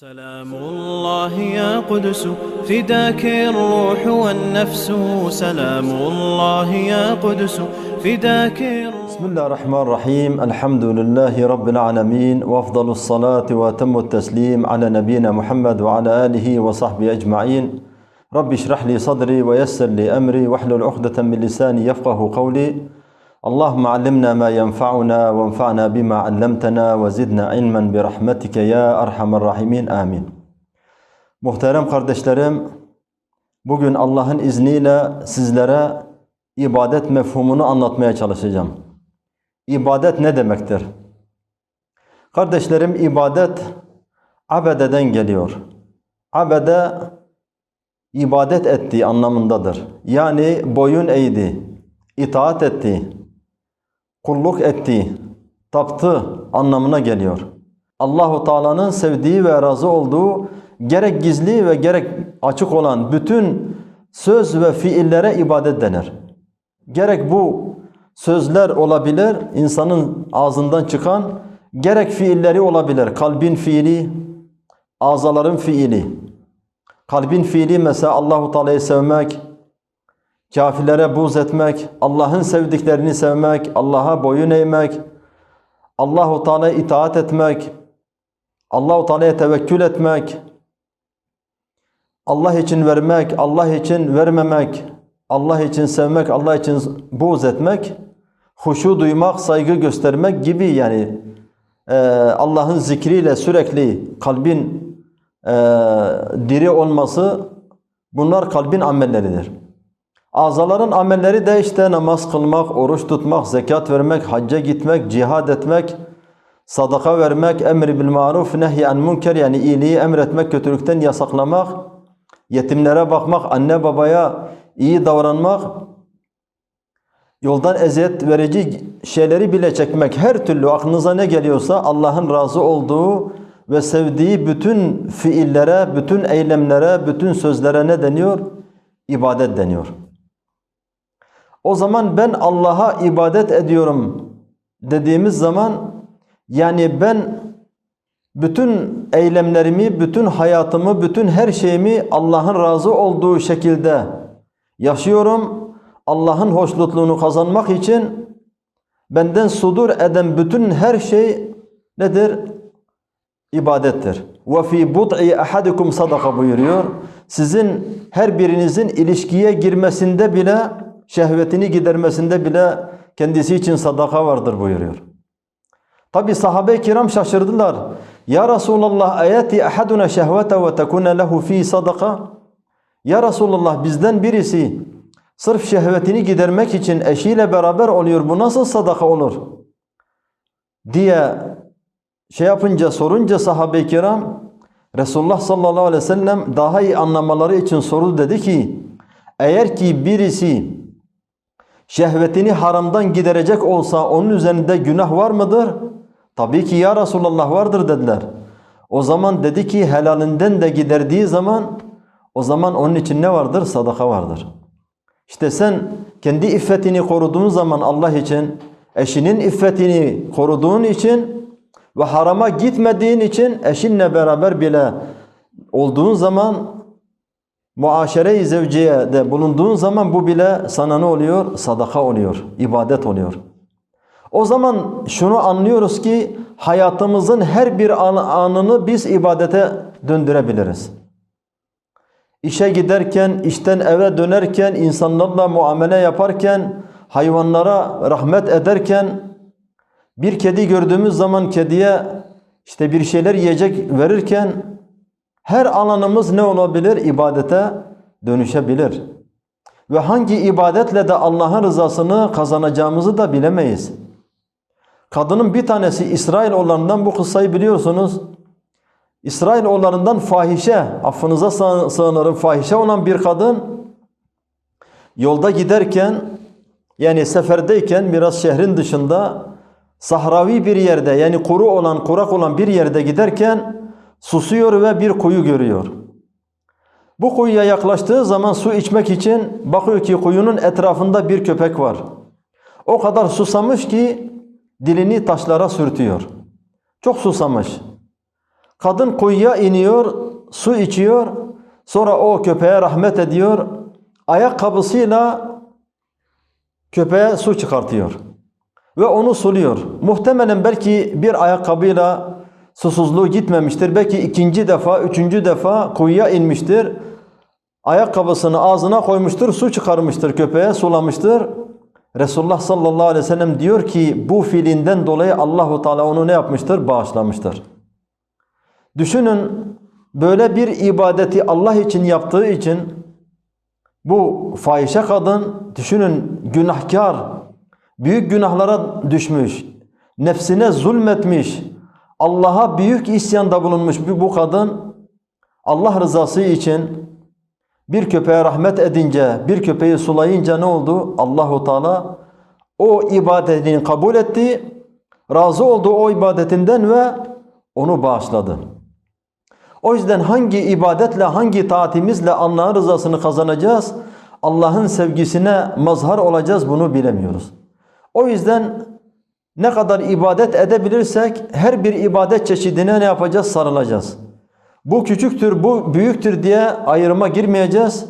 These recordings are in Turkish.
سلام الله يا قدس فداك الروح والنفس سلام الله يا قدس فداك بسم الله الرحمن الرحيم الحمد لله رب العالمين وأفضل الصلاة وأتم التسليم على نبينا محمد وعلى آله وصحبه أجمعين. رب اشرح لي صدري ويسر لي أمري واحلل عقدة من لساني يفقه قولي. اللهم علمنا ما ينفعنا وانفعنا بما علمتنا وزدنا علما برحمتك يا ارحم الراحمين امين Muhterem kardeşlerim, bugün Allah'ın izniyle sizlere ibadet mefhumunu anlatmaya çalışacağım. İbadet ne demektir? Kardeşlerim ibadet abededen geliyor. Abede ibadet etti anlamındadır. Yani boyun eğdi, itaat etti, kulluk etti, taptı anlamına geliyor. Allahu Teala'nın sevdiği ve razı olduğu gerek gizli ve gerek açık olan bütün söz ve fiillere ibadet denir. Gerek bu sözler olabilir, insanın ağzından çıkan, gerek fiilleri olabilir. Kalbin fiili, azaların fiili. Kalbin fiili mesela Allahu Teala'yı sevmek, kafirlere buz etmek, Allah'ın sevdiklerini sevmek, Allah'a boyun eğmek, Allahu Teala'ya itaat etmek, Allahu Teala'ya tevekkül etmek, Allah için vermek, Allah için vermemek, Allah için sevmek, Allah için buğz etmek, huşu duymak, saygı göstermek gibi yani e, Allah'ın zikriyle sürekli kalbin e, diri olması bunlar kalbin amelleridir. Azaların amelleri de işte namaz kılmak, oruç tutmak, zekat vermek, hacca gitmek, cihad etmek, sadaka vermek, emri bil maruf, nehy an münker yani iyiliği emretmek, kötülükten yasaklamak, yetimlere bakmak, anne babaya iyi davranmak, yoldan eziyet verici şeyleri bile çekmek, her türlü aklınıza ne geliyorsa Allah'ın razı olduğu ve sevdiği bütün fiillere, bütün eylemlere, bütün sözlere ne deniyor? İbadet deniyor. O zaman ben Allah'a ibadet ediyorum dediğimiz zaman yani ben bütün eylemlerimi, bütün hayatımı, bütün her şeyimi Allah'ın razı olduğu şekilde yaşıyorum. Allah'ın hoşnutluğunu kazanmak için benden sudur eden bütün her şey nedir? İbadettir. Ve fi bud'i ahadikum sadaka buyuruyor. Sizin her birinizin ilişkiye girmesinde bile şehvetini gidermesinde bile kendisi için sadaka vardır buyuruyor. Tabi sahabe-i kiram şaşırdılar. Ya Resulallah ayeti ahaduna şehvete ve tekune lehu fi sadaka. Ya Resulallah bizden birisi sırf şehvetini gidermek için eşiyle beraber oluyor. Bu nasıl sadaka olur? Diye şey yapınca sorunca sahabe-i kiram Resulullah sallallahu aleyhi ve sellem daha iyi anlamaları için sordu dedi ki eğer ki birisi şehvetini haramdan giderecek olsa onun üzerinde günah var mıdır? Tabii ki ya Resulallah vardır dediler. O zaman dedi ki helalinden de giderdiği zaman o zaman onun için ne vardır? Sadaka vardır. İşte sen kendi iffetini koruduğun zaman Allah için, eşinin iffetini koruduğun için ve harama gitmediğin için eşinle beraber bile olduğun zaman muaşere-i zevciye de bulunduğun zaman bu bile sana ne oluyor? Sadaka oluyor, ibadet oluyor. O zaman şunu anlıyoruz ki hayatımızın her bir an, anını biz ibadete döndürebiliriz. İşe giderken, işten eve dönerken, insanlarla muamele yaparken, hayvanlara rahmet ederken, bir kedi gördüğümüz zaman kediye işte bir şeyler yiyecek verirken her alanımız ne olabilir? İbadete dönüşebilir. Ve hangi ibadetle de Allah'ın rızasını kazanacağımızı da bilemeyiz. Kadının bir tanesi İsrailoğullarından bu kıssayı biliyorsunuz. İsrailoğullarından fahişe, affınıza sığınırım fahişe olan bir kadın yolda giderken yani seferdeyken biraz şehrin dışında sahravi bir yerde yani kuru olan kurak olan bir yerde giderken susuyor ve bir kuyu görüyor. Bu kuyuya yaklaştığı zaman su içmek için bakıyor ki kuyunun etrafında bir köpek var. O kadar susamış ki dilini taşlara sürtüyor. Çok susamış. Kadın kuyuya iniyor, su içiyor. Sonra o köpeğe rahmet ediyor. Ayakkabısıyla köpeğe su çıkartıyor. Ve onu suluyor. Muhtemelen belki bir ayakkabıyla susuzluğu gitmemiştir. Belki ikinci defa, üçüncü defa kuyuya inmiştir. Ayakkabısını ağzına koymuştur, su çıkarmıştır köpeğe, sulamıştır. Resulullah sallallahu aleyhi ve sellem diyor ki bu fiilinden dolayı Allahu Teala onu ne yapmıştır? Bağışlamıştır. Düşünün böyle bir ibadeti Allah için yaptığı için bu fahişe kadın düşünün günahkar, büyük günahlara düşmüş, nefsine zulmetmiş, Allah'a büyük isyanda bulunmuş bir bu kadın Allah rızası için bir köpeğe rahmet edince, bir köpeği sulayınca ne oldu? Allahu Teala o ibadetini kabul etti, razı oldu o ibadetinden ve onu bağışladı. O yüzden hangi ibadetle, hangi taatimizle Allah'ın rızasını kazanacağız? Allah'ın sevgisine mazhar olacağız bunu bilemiyoruz. O yüzden ne kadar ibadet edebilirsek her bir ibadet çeşidine ne yapacağız? Sarılacağız. Bu küçüktür, bu büyüktür diye ayrıma girmeyeceğiz.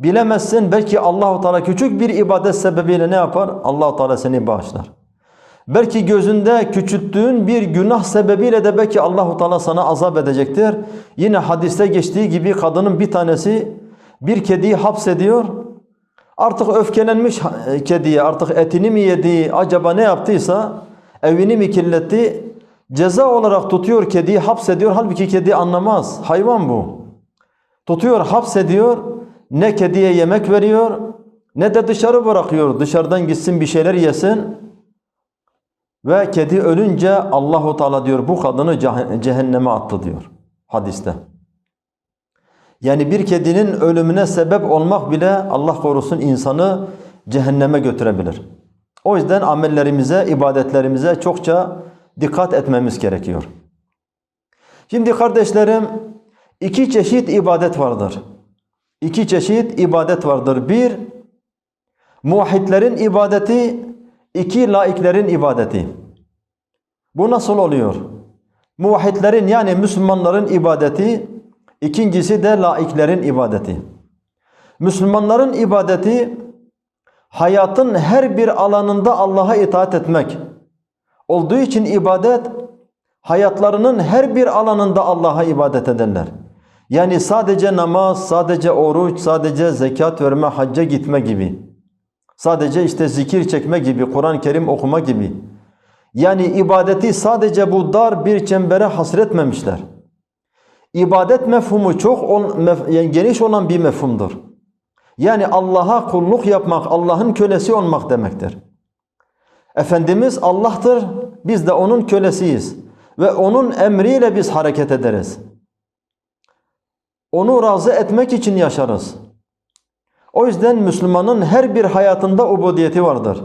Bilemezsin belki Allahu Teala küçük bir ibadet sebebiyle ne yapar? Allahu Teala seni bağışlar. Belki gözünde küçülttüğün bir günah sebebiyle de belki Allahu Teala sana azap edecektir. Yine hadiste geçtiği gibi kadının bir tanesi bir kediyi hapsediyor. Artık öfkelenmiş kediye, artık etini mi yedi, acaba ne yaptıysa evini mi kirletti? Ceza olarak tutuyor kediyi, hapsediyor. Halbuki kedi anlamaz. Hayvan bu. Tutuyor, hapsediyor. Ne kediye yemek veriyor, ne de dışarı bırakıyor. Dışarıdan gitsin bir şeyler yesin. Ve kedi ölünce Allahu Teala diyor bu kadını cehenneme attı diyor hadiste. Yani bir kedinin ölümüne sebep olmak bile Allah korusun insanı cehenneme götürebilir. O yüzden amellerimize, ibadetlerimize çokça dikkat etmemiz gerekiyor. Şimdi kardeşlerim iki çeşit ibadet vardır. İki çeşit ibadet vardır. Bir, muvahhidlerin ibadeti, iki laiklerin ibadeti. Bu nasıl oluyor? Muvahhidlerin yani Müslümanların ibadeti, ikincisi de laiklerin ibadeti. Müslümanların ibadeti hayatın her bir alanında Allah'a itaat etmek olduğu için ibadet hayatlarının her bir alanında Allah'a ibadet ederler. Yani sadece namaz, sadece oruç, sadece zekat verme, hacca gitme gibi. Sadece işte zikir çekme gibi, Kur'an-ı Kerim okuma gibi. Yani ibadeti sadece bu dar bir çembere hasretmemişler. İbadet mefhumu çok yani geniş olan bir mefhumdur. Yani Allah'a kulluk yapmak, Allah'ın kölesi olmak demektir. Efendimiz Allah'tır, biz de O'nun kölesiyiz. Ve O'nun emriyle biz hareket ederiz. Onu razı etmek için yaşarız. O yüzden Müslümanın her bir hayatında ubudiyeti vardır.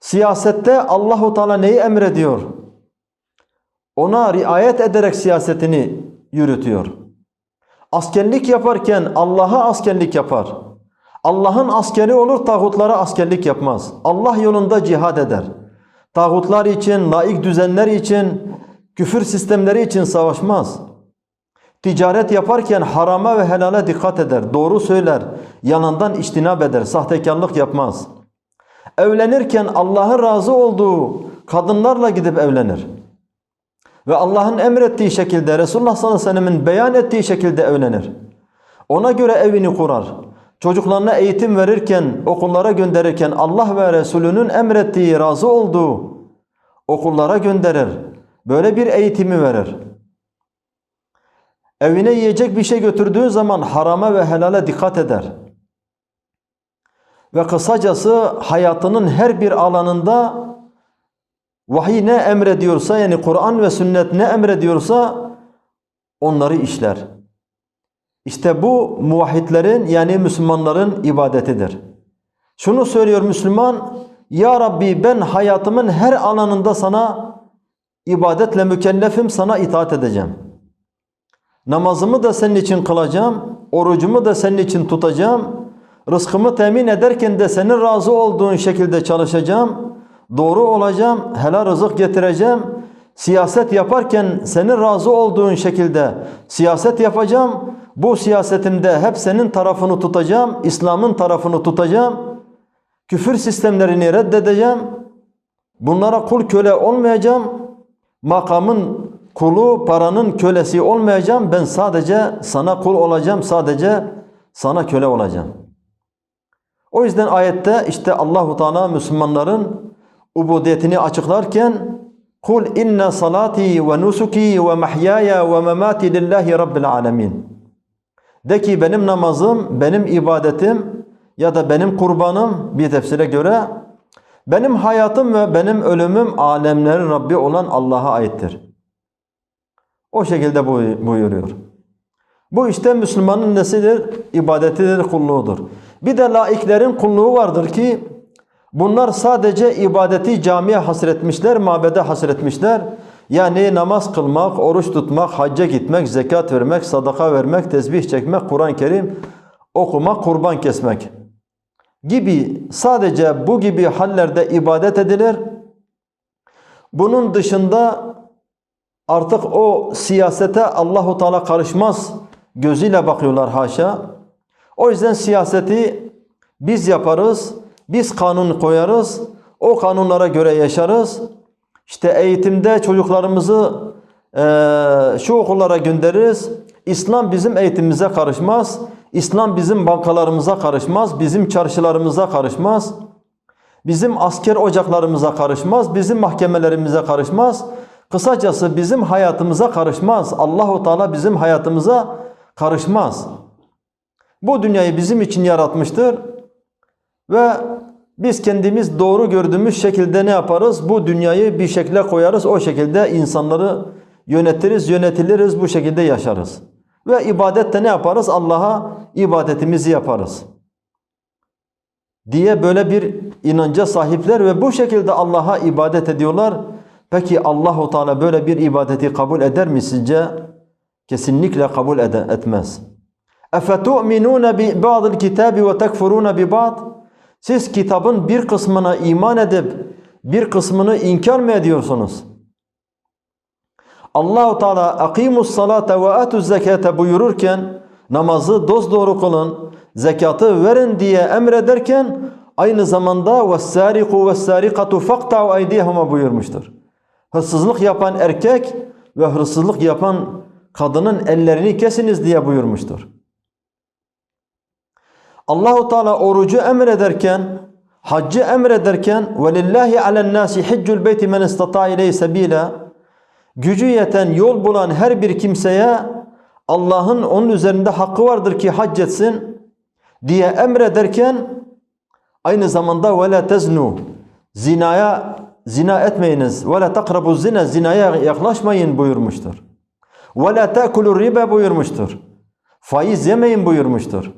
Siyasette Allahu Teala neyi emrediyor? Ona riayet ederek siyasetini yürütüyor. Askerlik yaparken Allah'a askerlik yapar. Allah'ın askeri olur, tağutlara askerlik yapmaz. Allah yolunda cihad eder. Tağutlar için, laik düzenler için, küfür sistemleri için savaşmaz. Ticaret yaparken harama ve helale dikkat eder. Doğru söyler. Yanından iştinab eder. Sahtekarlık yapmaz. Evlenirken Allah'ın razı olduğu kadınlarla gidip evlenir. Ve Allah'ın emrettiği şekilde, Resulullah sallallahu aleyhi ve sellemin beyan ettiği şekilde evlenir. Ona göre evini kurar. Çocuklarına eğitim verirken, okullara gönderirken Allah ve Resulünün emrettiği, razı olduğu okullara gönderir. Böyle bir eğitimi verir. Evine yiyecek bir şey götürdüğü zaman harama ve helale dikkat eder. Ve kısacası hayatının her bir alanında vahiy ne emrediyorsa yani Kur'an ve sünnet ne emrediyorsa onları işler. İşte bu muvahhidlerin yani Müslümanların ibadetidir. Şunu söylüyor Müslüman, Ya Rabbi ben hayatımın her alanında sana ibadetle mükellefim, sana itaat edeceğim. Namazımı da senin için kılacağım, orucumu da senin için tutacağım, rızkımı temin ederken de senin razı olduğun şekilde çalışacağım, doğru olacağım, helal rızık getireceğim, siyaset yaparken senin razı olduğun şekilde siyaset yapacağım. Bu siyasetimde hep senin tarafını tutacağım, İslam'ın tarafını tutacağım. Küfür sistemlerini reddedeceğim. Bunlara kul köle olmayacağım. Makamın kulu, paranın kölesi olmayacağım. Ben sadece sana kul olacağım, sadece sana köle olacağım. O yüzden ayette işte Allahu Teala Müslümanların ubudiyetini açıklarken kul inna salati ve nusuki ve mahyaya ve memati lillahi rabbil alamin. De ki benim namazım, benim ibadetim ya da benim kurbanım bir tefsire göre benim hayatım ve benim ölümüm alemlerin Rabbi olan Allah'a aittir. O şekilde buy- buyuruyor. Bu işte Müslümanın nesidir? İbadetidir, kulluğudur. Bir de laiklerin kulluğu vardır ki bunlar sadece ibadeti camiye hasretmişler, mabede hasretmişler. Yani namaz kılmak, oruç tutmak, hacca gitmek, zekat vermek, sadaka vermek, tesbih çekmek, Kur'an-ı Kerim okumak, kurban kesmek gibi sadece bu gibi hallerde ibadet edilir. Bunun dışında artık o siyasete Allahu Teala karışmaz gözüyle bakıyorlar haşa. O yüzden siyaseti biz yaparız, biz kanun koyarız, o kanunlara göre yaşarız. İşte eğitimde çocuklarımızı eee, şu okullara göndeririz. İslam bizim eğitimimize karışmaz. İslam bizim bankalarımıza karışmaz, bizim çarşılarımıza karışmaz. Bizim asker ocaklarımıza karışmaz, bizim mahkemelerimize karışmaz. Kısacası bizim hayatımıza karışmaz. Allahu Teala bizim hayatımıza karışmaz. Bu dünyayı bizim için yaratmıştır ve biz kendimiz doğru gördüğümüz şekilde ne yaparız? Bu dünyayı bir şekilde koyarız. O şekilde insanları yönetiriz, yönetiliriz, bu şekilde yaşarız. Ve ibadette ne yaparız? Allah'a ibadetimizi yaparız. Diye böyle bir inanca sahipler ve bu şekilde Allah'a ibadet ediyorlar. Peki Allahu Teala böyle bir ibadeti kabul eder mi sizce? Kesinlikle kabul ede- etmez. اَفَتُؤْمِنُونَ بِبَعْضِ الْكِتَابِ وَتَكْفُرُونَ بِبَعْضِ siz kitabın bir kısmına iman edip bir kısmını inkar mı ediyorsunuz? Allahu Teala akimus salate ve atuz zekate buyururken namazı dosdoğru kılın, zekatı verin diye emrederken aynı zamanda vessariqu vessariqatu faqta'u aydiyahuma buyurmuştur. Hırsızlık yapan erkek ve hırsızlık yapan kadının ellerini kesiniz diye buyurmuştur. Allahu Teala orucu emrederken, haccı emrederken velillahi alen nasi hiccul beyti men istata ileyhi sebila gücü yeten yol bulan her bir kimseye Allah'ın onun üzerinde hakkı vardır ki hac etsin diye emrederken aynı zamanda ve la teznu zinaya zina etmeyiniz ve la takrabu zina zinaya yaklaşmayın buyurmuştur. Ve la ta'kulu riba buyurmuştur. Faiz yemeyin buyurmuştur.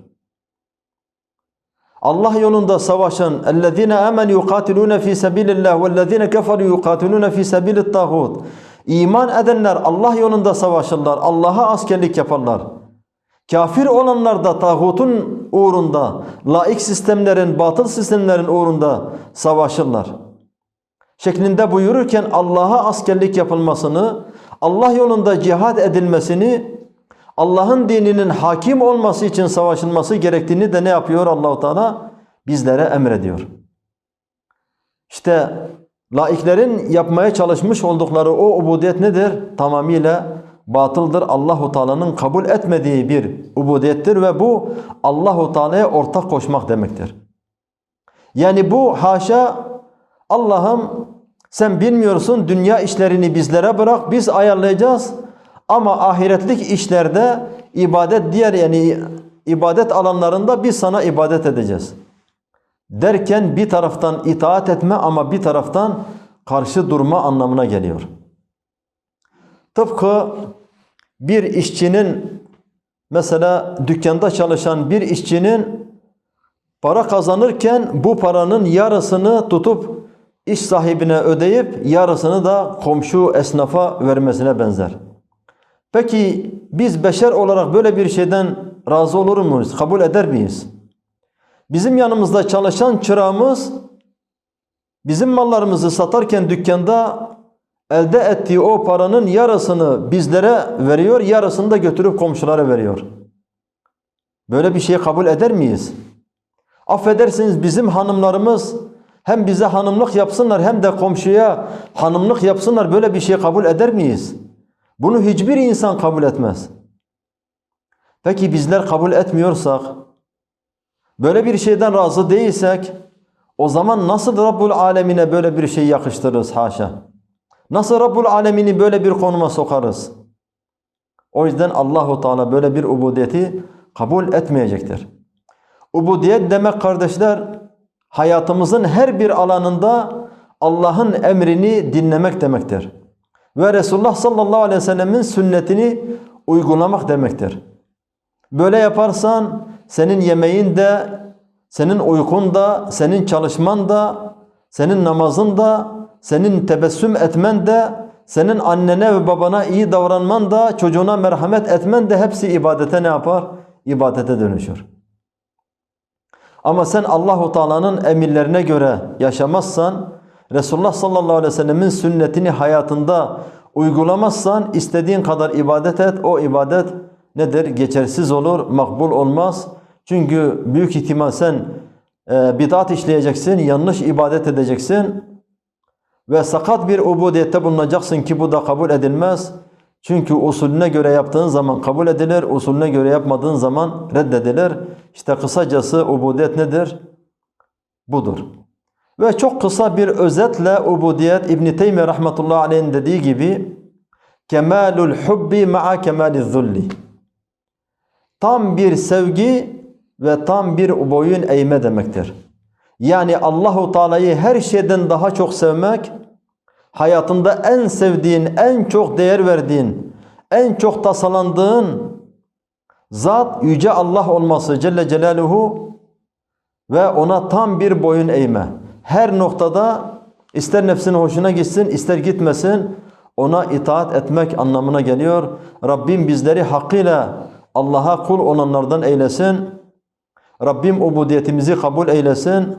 Allah yolunda savaşan اَلَّذ۪ينَ آمَنُوا يُقَاتِلُونَ ف۪ي سَب۪يلِ اللّٰهِ وَالَّذ۪ينَ كَفَرُوا يُقَاتِلُونَ ف۪ي سَب۪يلِ الطَّاغُوتِ İman edenler Allah yolunda savaşırlar. Allah'a askerlik yaparlar. Kafir olanlar da tağutun uğrunda, laik sistemlerin, batıl sistemlerin uğrunda savaşırlar. Şeklinde buyururken Allah'a askerlik yapılmasını, Allah yolunda cihad edilmesini, Allah'ın dininin hakim olması için savaşılması gerektiğini de ne yapıyor Allahu Teala? Bizlere emrediyor. İşte laiklerin yapmaya çalışmış oldukları o ubudiyet nedir? Tamamıyla batıldır. Allahu Teala'nın kabul etmediği bir ubudiyettir ve bu Allahu Teala'ya ortak koşmak demektir. Yani bu haşa Allah'ım sen bilmiyorsun dünya işlerini bizlere bırak biz ayarlayacağız. Ama ahiretlik işlerde ibadet diğer yani ibadet alanlarında biz sana ibadet edeceğiz. Derken bir taraftan itaat etme ama bir taraftan karşı durma anlamına geliyor. Tıpkı bir işçinin mesela dükkanda çalışan bir işçinin para kazanırken bu paranın yarısını tutup iş sahibine ödeyip yarısını da komşu esnafa vermesine benzer. Peki biz beşer olarak böyle bir şeyden razı olur muyuz? Kabul eder miyiz? Bizim yanımızda çalışan çırağımız bizim mallarımızı satarken dükkanda elde ettiği o paranın yarısını bizlere veriyor, yarısını da götürüp komşulara veriyor. Böyle bir şeyi kabul eder miyiz? Affedersiniz bizim hanımlarımız hem bize hanımlık yapsınlar hem de komşuya hanımlık yapsınlar böyle bir şey kabul eder miyiz? Bunu hiçbir insan kabul etmez. Peki bizler kabul etmiyorsak, böyle bir şeyden razı değilsek, o zaman nasıl Rabbul Alemine böyle bir şey yakıştırırız haşa? Nasıl Rabbul Alemini böyle bir konuma sokarız? O yüzden Allahu Teala böyle bir ubudiyeti kabul etmeyecektir. Ubudiyet demek kardeşler, hayatımızın her bir alanında Allah'ın emrini dinlemek demektir. Ve Resulullah sallallahu aleyhi ve sellemin sünnetini uygulamak demektir. Böyle yaparsan senin yemeğin de, senin uykun da, senin çalışman da, senin namazın da, senin tebessüm etmen de, senin annene ve babana iyi davranman da, çocuğuna merhamet etmen de hepsi ibadete ne yapar? İbadete dönüşür. Ama sen Allahu Teala'nın emirlerine göre yaşamazsan, Resulullah sallallahu aleyhi ve sellemin sünnetini hayatında uygulamazsan istediğin kadar ibadet et. O ibadet nedir? Geçersiz olur, makbul olmaz. Çünkü büyük ihtimal sen e, bid'at işleyeceksin, yanlış ibadet edeceksin ve sakat bir ubudiyette bulunacaksın ki bu da kabul edilmez. Çünkü usulüne göre yaptığın zaman kabul edilir, usulüne göre yapmadığın zaman reddedilir. İşte kısacası ubudiyet nedir? Budur. Ve çok kısa bir özetle ubudiyet İbn Teymiyye rahmetullahi aleyhin dediği gibi kemalul hubbi ma'a kemaliz zulli. Tam bir sevgi ve tam bir boyun eğme demektir. Yani Allahu Teala'yı her şeyden daha çok sevmek hayatında en sevdiğin, en çok değer verdiğin, en çok tasalandığın zat yüce Allah olması Celle Celaluhu ve ona tam bir boyun eğme her noktada ister nefsin hoşuna gitsin ister gitmesin ona itaat etmek anlamına geliyor. Rabbim bizleri hakkıyla Allah'a kul olanlardan eylesin. Rabbim ubudiyetimizi kabul eylesin.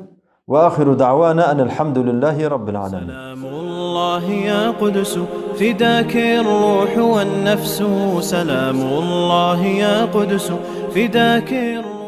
Ve ahiru da'vana enelhamdülillahi rabbil alemin. Selamullah ya Kudüsü fidâki ruhu ve nefsü. Selamullah ya Kudüsü fidâki ruhu.